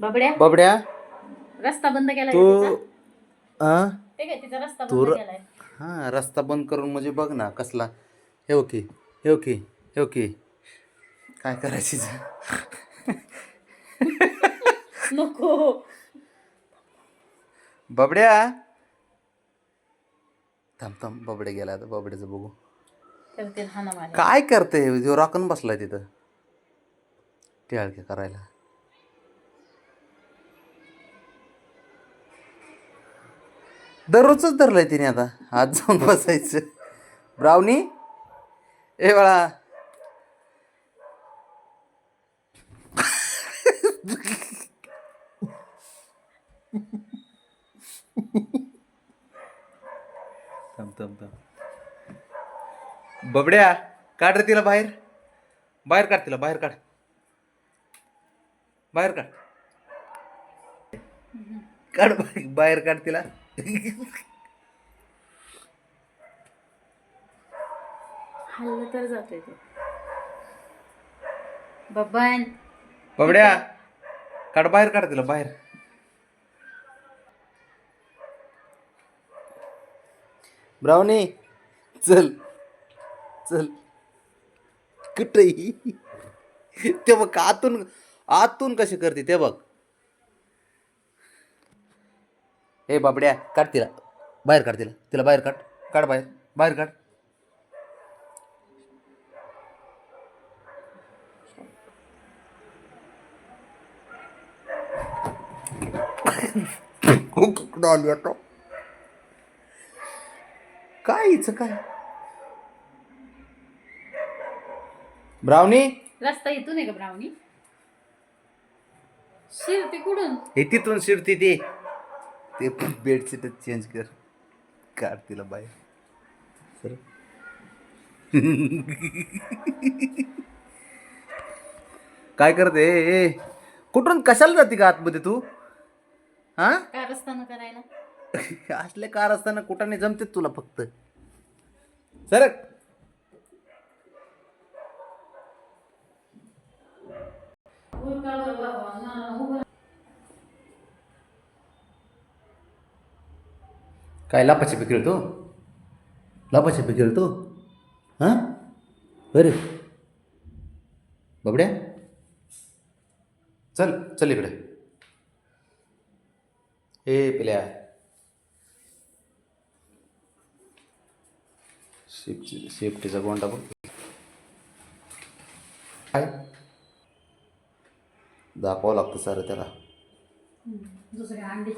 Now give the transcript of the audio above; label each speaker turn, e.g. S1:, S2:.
S1: बाबड्या?
S2: बबड्या?
S1: रस्ता बंद केलाय
S2: तू? आ?
S1: ते काय तिचा रस्ता
S2: तू
S1: बंद
S2: र-
S1: केलाय.
S2: हां रस्ता बंद करून म्हणजे बघ ना कसला. हे ओके हे ओके हे ओके काय करायची
S1: नको.
S2: बबड्या? थांब थांब बबडे गेला आता बबड्याचं बघू. काय करते जो राखून बसलाय तिथं. टिळके करायला. दररोजच धरलं आहे तिने आता. आज जाऊन बसायचं. ब्राउनी ए बाळा. थांब थांब थांब. बबड्या काढ रे तिला बाहेर. बाहेर काढ तिला बाहेर काढ. बाहेर काढ. काढ बाहेर काढ तिला.
S1: हल्ल तर जातोय तो. बबन.
S2: बबड्या काढ बाहेर काढ तिला बाहेर. ब्राऊनी चल चल. कुठे ते बघ आतून आतून कसे करते ते बघ. हे बाबड्या काढ तिला बाहेर काढ तिला तिला बाहेर काढ काढ बाहेर बाहेर काढ काय हिचं काय ब्राउनी
S1: रस्ता इथून आहे का ब्राऊनी शिरते कुठून
S2: हे तिथून शिरते ते ते बेडशीटच चेंज कर. काढ तिला बाहेर. सर. काय करते? ए, कुठून? कशाला जाते का आतमध्ये तू? हा?
S1: करायला.
S2: असले कार असताना कुठं नाही जमते तुला फक्त. सर. काय लापाछपी खेळतो? लापाछपी खेळतो? हां? अरे बाबड्या? चल चल इकडे. हे पिल्या. शेफ्टी सेफ्टीचा गोंडा बघ. काय? दाखवावं लागतं सर त्याला.
S1: दुसऱ्या अंडी